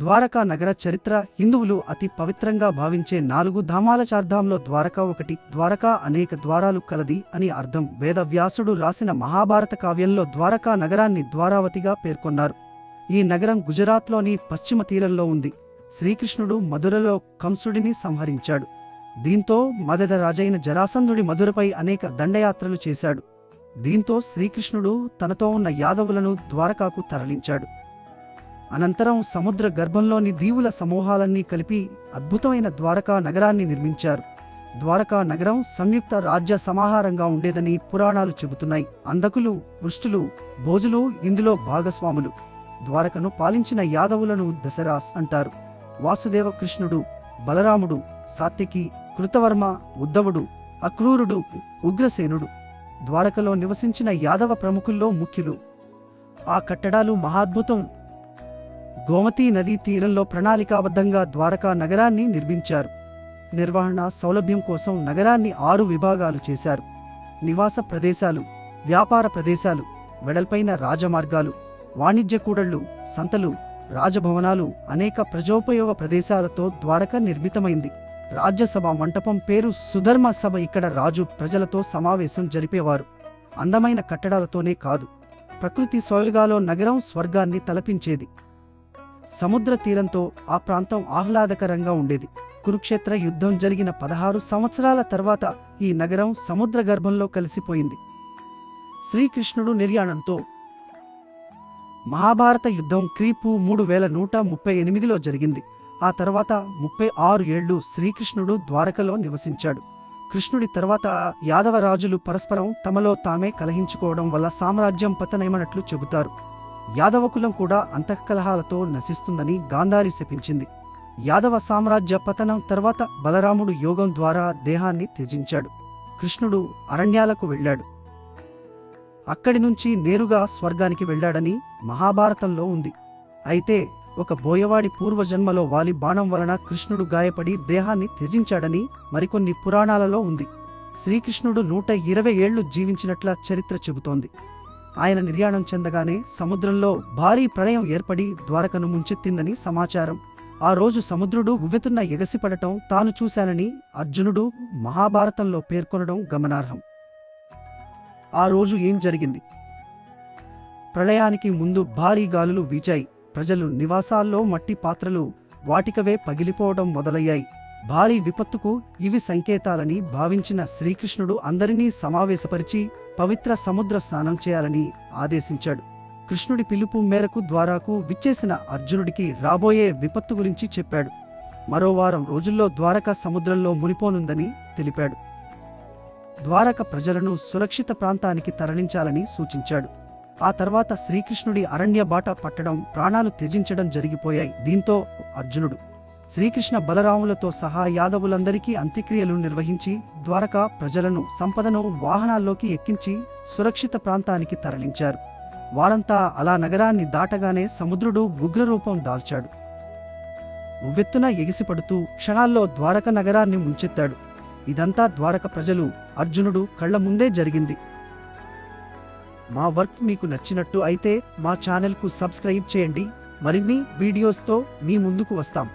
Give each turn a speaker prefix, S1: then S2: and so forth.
S1: ద్వారకా నగర చరిత్ర హిందువులు అతి పవిత్రంగా భావించే నాలుగు ధామాల చార్ధాంలో ద్వారకా ఒకటి ద్వారకా అనేక ద్వారాలు కలది అని అర్థం. వేదవ్యాసుడు రాసిన మహాభారత కావ్యంలో ద్వారకా నగరాన్ని ద్వారావతిగా పేర్కొన్నారు. ఈ నగరం గుజరాత్లోని పశ్చిమ తీరంలో ఉంది. శ్రీకృష్ణుడు మధురలో కంసుడిని సంహరించాడు. దీంతో మగధ రాజైన జరాసంధుడి మధురపై అనేక దండయాత్రలు చేశాడు. దీంతో శ్రీకృష్ణుడు తనతో ఉన్న యాదవులను ద్వారకాకు తరలించాడు. అనంతరం సముద్ర గర్భంలోని దీవుల సమూహాలన్నీ కలిపి అద్భుతమైన ద్వారకా నగరాన్ని నిర్మించారు. ద్వారకా నగరం సంయుక్త రాజ్య సమాహారంగా ఉండేదని పురాణాలు చెబుతున్నాయి. అందకులు వృష్టులు భోజులు ఇందులో భాగస్వాములు. ద్వారకను పాలించిన యాదవులను దశరాస్ అంటారు. వాసుదేవ కృష్ణుడు బలరాముడు సాత్యకి కృతవర్మ ఉద్ధవుడు అక్రూరుడు ఉగ్రసేనుడు. ద్వారకలో నివసించిన యాదవ ప్రముఖుల్లో ముఖ్యులు. ఆ కట్టడాలు మహాద్భుతం. గోమతీ నదీ తీరంలో ప్రణాళికాబద్ధంగా ద్వారకా నగరాన్ని నిర్మించారు. నిర్వహణ సౌలభ్యం కోసం నగరాన్ని ఆరు విభాగాలు చేశారు. నివాస ప్రదేశాలు వ్యాపార ప్రదేశాలు వెడల్పైన రాజమార్గాలు వాణిజ్య కూడళ్ళు సంతలు రాజభవనాలు అనేక ప్రజోపయోగ ప్రదేశాలతో ద్వారక నిర్మితమైంది. రాజ్యసభ మంటపం పేరు సుధర్మ సభ ఇక్కడ రాజు ప్రజలతో సమావేశం జరిపేవారు. అందమైన కట్టడాలతోనే కాదు ప్రకృతి సోయగాలో నగరం స్వర్గాన్ని తలపించేది. సముద్ర తీరంతో ఆ ప్రాంతం ఆహ్లాదకరంగా ఉండేది. కురుక్షేత్ర యుద్ధం జరిగిన పదహారు సంవత్సరాల తర్వాత ఈ నగరం సముద్ర గర్భంలో కలిసిపోయింది. శ్రీకృష్ణుడు నిర్యాణంతో మహాభారత యుద్ధం క్రీపు మూడు వేల నూట ముప్పై ఎనిమిదిలో జరిగింది. ఆ తర్వాత ముప్పై ఆరు ఏళ్ళు శ్రీకృష్ణుడు ద్వారకలో నివసించాడు. కృష్ణుడి తర్వాత యాదవ రాజులు పరస్పరం తమలో తామే కలహించుకోవడం వల్ల సామ్రాజ్యం పతనమన్నట్లు చెబుతారు. యాదవకులం కూడా అంతఃకలహాలతో నశిస్తుందని గాంధారి శపించింది. యాదవ సామ్రాజ్య పతనం తర్వాత బలరాముడు యోగం ద్వారా దేహాన్ని త్యజించాడు. కృష్ణుడు అరణ్యాలకు వెళ్ళాడు. అక్కడి నుంచి నేరుగా స్వర్గానికి వెళ్ళాడని మహాభారతంలో ఉంది. అయితే ఒక బోయవాడి పూర్వజన్మలో వాలి బాణం వలన కృష్ణుడు గాయపడి దేహాన్ని త్యజించాడని మరికొన్ని పురాణాలలో ఉంది. శ్రీకృష్ణుడు నూట ఇరవై ఏళ్ళు జీవించినట్ల చరిత్ర చెబుతోంది. ఆయన నిర్యాణం చెందగానే సముద్రంలో భారీ ప్రళయం ఏర్పడి ద్వారకను ముంచెత్తిందని సమాచారం. ఆ రోజు సముద్రుడు ఉవ్వెతున్న ఎగసిపడటం తాను చూశానని అర్జునుడు మహాభారతంలో పేర్కొనడం గమనార్హం. ఆ రోజు ఏం జరిగింది? ప్రళయానికి ముందు భారీ గాలులు వీచాయి. ప్రజలు నివాసాల్లో మట్టి పాత్రలు వాటికవే పగిలిపోవడం మొదలయ్యాయి. భారీ విపత్తుకు ఇవి సంకేతాలని భావించిన శ్రీకృష్ణుడు అందరినీ సమావేశపరిచి పవిత్ర సముద్ర స్నానం చేయాలని ఆదేశించాడు. కృష్ణుడి పిలుపు మేరకు ద్వారాకు విచ్చేసిన అర్జునుడికి రాబోయే విపత్తు గురించి చెప్పాడు. మరో వారం రోజుల్లో ద్వారక సముద్రంలో మునిపోనుందని తెలిపాడు. ద్వారక ప్రజలను సురక్షిత ప్రాంతానికి తరలించాలని సూచించాడు. ఆ తర్వాత శ్రీకృష్ణుడి అరణ్య బాట పట్టడం ప్రాణాలు త్యజించడం జరిగిపోయాయి. దీంతో అర్జునుడు శ్రీకృష్ణ బలరాములతో సహా యాదవులందరికీ అంత్యక్రియలు నిర్వహించి ద్వారకా ప్రజలను సంపదను వాహనాల్లోకి ఎక్కించి సురక్షిత ప్రాంతానికి తరలించారు. వారంతా అలా నగరాన్ని దాటగానే సముద్రుడు ఉగ్రరూపం దాల్చాడు. ఉవ్వెత్తున ఎగిసిపడుతూ క్షణాల్లో ద్వారక నగరాన్ని ముంచెత్తాడు. ఇదంతా ద్వారక ప్రజలు అర్జునుడు కళ్ళ ముందే జరిగింది. మా వర్క్ మీకు నచ్చినట్టు అయితే మా ఛానల్కు సబ్స్క్రైబ్ చేయండి. మరిన్ని వీడియోస్తో మీ ముందుకు వస్తాం.